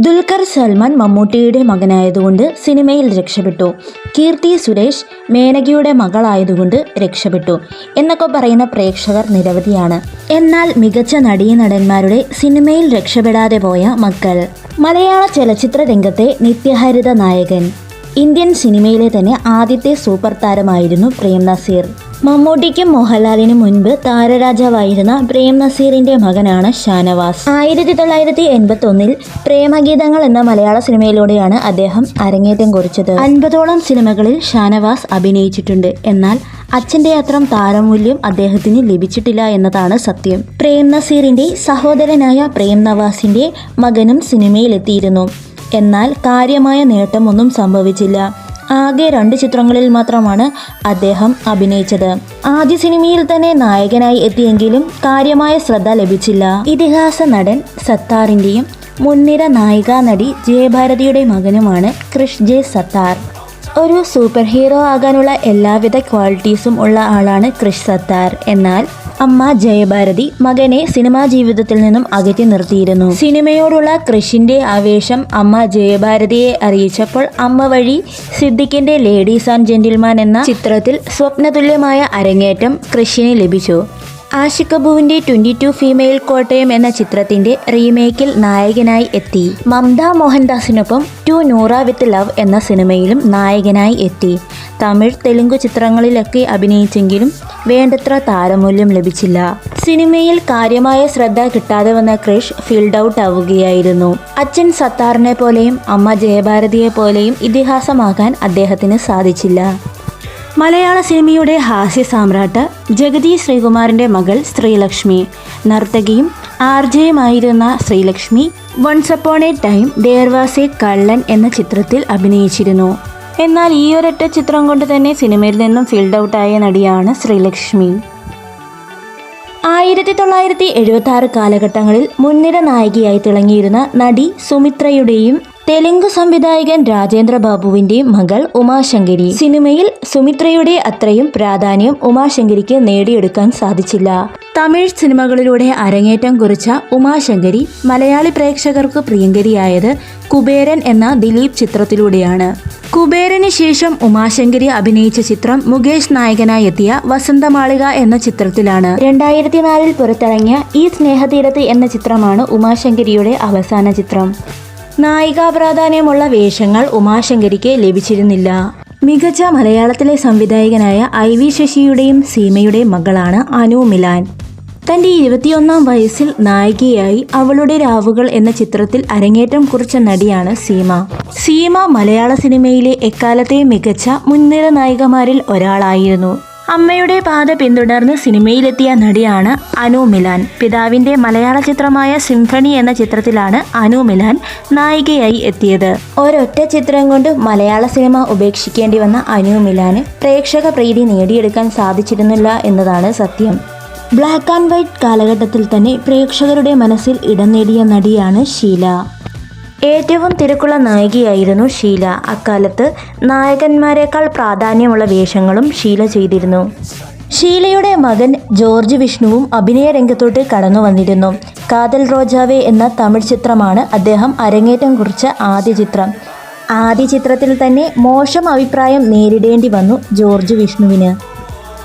ദുൽഖർ സൽമാൻ മമ്മൂട്ടിയുടെ മകനായതുകൊണ്ട് സിനിമയിൽ രക്ഷപ്പെട്ടു. കീർത്തി സുരേഷ് മേനകയുടെ മകളായതുകൊണ്ട് രക്ഷപ്പെട്ടു എന്നൊക്കെ പറയുന്ന പ്രേക്ഷകർ നിരവധിയാണ്. എന്നാൽ മികച്ച നടീനടന്മാരുടെ സിനിമയിൽ രക്ഷപ്പെടാതെ പോയ മക്കൾ. മലയാള ചലച്ചിത്ര രംഗത്തെ നിത്യഹരിത നായകൻ. ഇന്ത്യൻ സിനിമയിലെ തന്നെ ആദ്യത്തെ സൂപ്പർ താരമായിരുന്നു പ്രേം നസീർ മമ്മൂട്ടിക്കും മോഹൻലാലിനും മുൻപ് താരരാജാവായിരുന്ന പ്രേം നസീറിന്റെ മകനാണ് ഷാനവാസ്. ആയിരത്തി തൊള്ളായിരത്തി എൺപത്തി ഒന്നിൽ പ്രേമഗീതങ്ങൾ എന്ന മലയാള സിനിമയിലൂടെയാണ് അദ്ദേഹം അരങ്ങേറ്റം കുറിച്ചത്. അൻപതോളം സിനിമകളിൽ ഷാനവാസ് അഭിനയിച്ചിട്ടുണ്ട്. എന്നാൽ അച്ഛന്റെ അത്രം താരമൂല്യം അദ്ദേഹത്തിന് ലഭിച്ചിട്ടില്ല എന്നതാണ് സത്യം. പ്രേം നസീറിന്റെ സഹോദരനായ പ്രേം നവാസിന്റെ മകനും സിനിമയിലെത്തിയിരുന്നു. എന്നാൽ കാര്യമായ നേട്ടമൊന്നും സംഭവിച്ചില്ല. ആകെ രണ്ട് ചിത്രങ്ങളിൽ മാത്രമാണ് അദ്ദേഹം അഭിനയിച്ചത്. ആദ്യ സിനിമയിൽ തന്നെ നായകനായി എത്തിയെങ്കിലും കാര്യമായ ശ്രദ്ധ ലഭിച്ചില്ല. ഇതിഹാസ നടൻ സത്താറിന്റെയും മുൻനിര നായികാ നടി ജയഭാരതിയുടെ മകനുമാണ് ക്രിഷ് ജെ സത്താർ. ഒരു സൂപ്പർ ഹീറോ ആകാനുള്ള എല്ലാവിധ ക്വാളിറ്റീസും ഉള്ള ആളാണ് ക്രിഷ് സത്താർ. എന്നാൽ അമ്മ ജയഭാരതി മകനെ സിനിമാ ജീവിതത്തിൽ നിന്നും അകറ്റി നിർത്തിയിരുന്നു. സിനിമയോടുള്ള കൃഷിന്റെ ആവേശം അമ്മ ജയഭാരതിയെ അറിയിച്ചപ്പോൾ അമ്മ വഴി സിദ്ദിഖിന്റെ ലേഡീസ് ആൻഡ് ജെന്റിൽമാൻ എന്ന ചിത്രത്തിൽ സ്വപ്നതുല്യമായ അരങ്ങേറ്റം കൃഷിന് ലഭിച്ചു. ആഷിഖ് അബുവിന്റെ ട്വന്റി ടു ഫീമെയിൽ കോട്ടയം എന്ന ചിത്രത്തിന്റെ റീമേക്കിൽ നായകനായി എത്തി. മമത മോഹൻദാസിനൊപ്പം ടു നൂറ വിത്ത് ലവ് എന്ന സിനിമയിലും നായകനായി എത്തി. തമിഴ് തെലുങ്ക് ചിത്രങ്ങളിലൊക്കെ അഭിനയിച്ചെങ്കിലും വേണ്ടത്ര താരമൂല്യം ലഭിച്ചില്ല. സിനിമയിൽ കാര്യമായ ശ്രദ്ധ കിട്ടാതെ വന്ന ക്രിഷ് ഫീൽഡ് ഔട്ട് ആവുകയായിരുന്നു. അച്ഛൻ സത്താറിനെ പോലെയും അമ്മ ജയഭാരതിയെ പോലെയും ഇതിഹാസമാകാൻ അദ്ദേഹത്തിന് സാധിച്ചില്ല. മലയാള സിനിമയുടെ ഹാസ്യ സാമ്രാട്ട് ജഗതി ശ്രീകുമാറിന്റെ മകൾ ശ്രീലക്ഷ്മി. നർത്തകിയും ആർജയുമായിരുന്ന Sreelakshmi once upon a time there was a കള്ളൻ എന്ന ചിത്രത്തിൽ അഭിനയിച്ചിരുന്നു. എന്നാൽ ഈ ഒരൊറ്റ ചിത്രം കൊണ്ട് തന്നെ സിനിമയിൽ നിന്നും ഫീൽഡ് ഔട്ടായ നടിയാണ് ശ്രീലക്ഷ്മി. ആയിരത്തി തൊള്ളായിരത്തി എഴുപത്തി ആറ് കാലഘട്ടങ്ങളിൽ മുൻനിര നായികയായി തിളങ്ങിയിരുന്ന നടി സുമിത്രയുടെയും തെലുങ്ക് സംവിധായകൻ രാജേന്ദ്ര ബാബുവിന്റെ മകൾ ഉമാശങ്കരി. സിനിമയിൽ സുമിത്രയുടെ അത്രയും പ്രാധാന്യം ഉമാശങ്കരിക്ക് നേടിയെടുക്കാൻ സാധിച്ചില്ല. തമിഴ് സിനിമകളിലൂടെ അരങ്ങേറ്റം കുറിച്ച ഉമാശങ്കരി മലയാളി പ്രേക്ഷകർക്ക് പ്രിയങ്കരിയായത് കുബേരൻ എന്ന ദിലീപ് ചിത്രത്തിലൂടെയാണ്. കുബേരന് ശേഷം ഉമാശങ്കരി അഭിനയിച്ച ചിത്രം മുകേഷ് നായകനായി എത്തിയ വസന്തമാളിക എന്ന ചിത്രത്തിലാണ്. രണ്ടായിരത്തി നാലിൽ പുറത്തിറങ്ങിയ ഈ സ്നേഹതീരത്ത് എന്ന ചിത്രമാണ് ഉമാശങ്കരിയുടെ അവസാന ചിത്രം. നായികാ പ്രാധാന്യമുള്ള വേഷങ്ങൾ ഉമാശങ്കരിക്ക് ലഭിച്ചിരുന്നില്ല. മികച്ച മലയാളത്തിലെ സംവിധായകനായ ഐ വി ശശിയുടെയും സീമയുടെയും മകളാണ് അനു മിലാൻ. തന്റെ ഇരുപത്തിയൊന്നാം വയസ്സിൽ നായികയായി അവളുടെ രാവുകൾ എന്ന ചിത്രത്തിൽ അരങ്ങേറ്റം കുറിച്ച നടിയാണ് സീമ. സീമ മലയാള സിനിമയിലെ എക്കാലത്തെയും മികച്ച മുൻനിര നായികമാരിൽ ഒരാളായിരുന്നു. അമ്മയുടെ പാത പിന്തുടർന്ന് സിനിമയിലെത്തിയ നടിയാണ് അനു മിലാൻ. പിതാവിന്റെ മലയാള ചിത്രമായ സിംഫണി എന്ന ചിത്രത്തിലാണ് അനു മിലാൻ നായികയായി എത്തിയത്. ഒരൊറ്റ ചിത്രം കൊണ്ട് മലയാള സിനിമ ഉപേക്ഷിക്കേണ്ടി വന്ന അനു മിലാന് പ്രേക്ഷക പ്രീതി നേടിയെടുക്കാൻ സാധിച്ചിരുന്നില്ല എന്നതാണ് സത്യം. ബ്ലാക്ക് ആൻഡ് വൈറ്റ് കാലഘട്ടത്തിൽ തന്നെ പ്രേക്ഷകരുടെ മനസ്സിൽ ഇടം നേടിയ നടിയാണ് ഷീല. ഏറ്റവും തിരക്കുള്ള നായികയായിരുന്നു ഷീല. അക്കാലത്ത് നായകന്മാരെക്കാൾ പ്രാധാന്യമുള്ള വേഷങ്ങളും ഷീല ചെയ്തിരുന്നു. ഷീലയുടെ മകൻ ജോർജ് വിഷ്ണുവും അഭിനയ രംഗത്തോട്ട് കടന്നു വന്നിരുന്നു. കാതൽ റോജാവേ എന്ന തമിഴ് ചിത്രമാണ് അദ്ദേഹം അരങ്ങേറ്റം കുറിച്ച ആദ്യ ചിത്രം. ആദ്യ ചിത്രത്തിൽ തന്നെ മോശം അഭിപ്രായം നേരിടേണ്ടി വന്നു ജോർജ് വിഷ്ണുവിന്.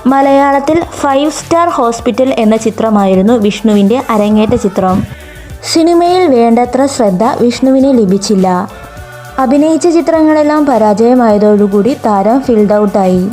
മലയാളത്തിൽ ഫൈവ് സ്റ്റാർ ഹോസ്പിറ്റൽ എന്ന ചിത്രമായിരുന്നു വിഷ്ണുവിന്റെ അരങ്ങേറ്റ ചിത്രം. സിനിമയിൽ വേണ്ടത്ര ശ്രദ്ധ വിഷ്ണുവിന് ലഭിച്ചില്ല. അഭിനയിച്ച ചിത്രങ്ങളെല്ലാം പരാജയമായതോടുകൂടി താരം ഫീൽഡ് ഔട്ടായി.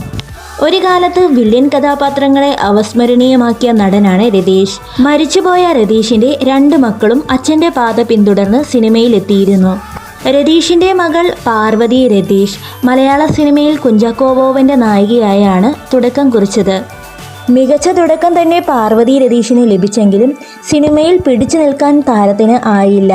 ഒരു കാലത്ത് വില്ലൻ കഥാപാത്രങ്ങളെ അവസ്മരണീയമാക്കിയ നടനാണ് രതീഷ്. മരിച്ചുപോയ രതീഷിന്റെ രണ്ട് മക്കളും അച്ഛന്റെ പാത പിന്തുടർന്ന് സിനിമയിലെത്തിയിരുന്നു. രതീഷിന്റെ മകൾ പാർവതി രതീഷ് മലയാള സിനിമയിൽ കുഞ്ചാക്കോ ബോബന്റെ നായികയായാണ് തുടക്കം കുറിച്ചത്. മികച്ച തുടക്കം തന്നെ പാർവതി രതീഷിന് ലഭിച്ചെങ്കിലും സിനിമയിൽ പിടിച്ചു നിൽക്കാൻ താരത്തിന് ആയില്ല.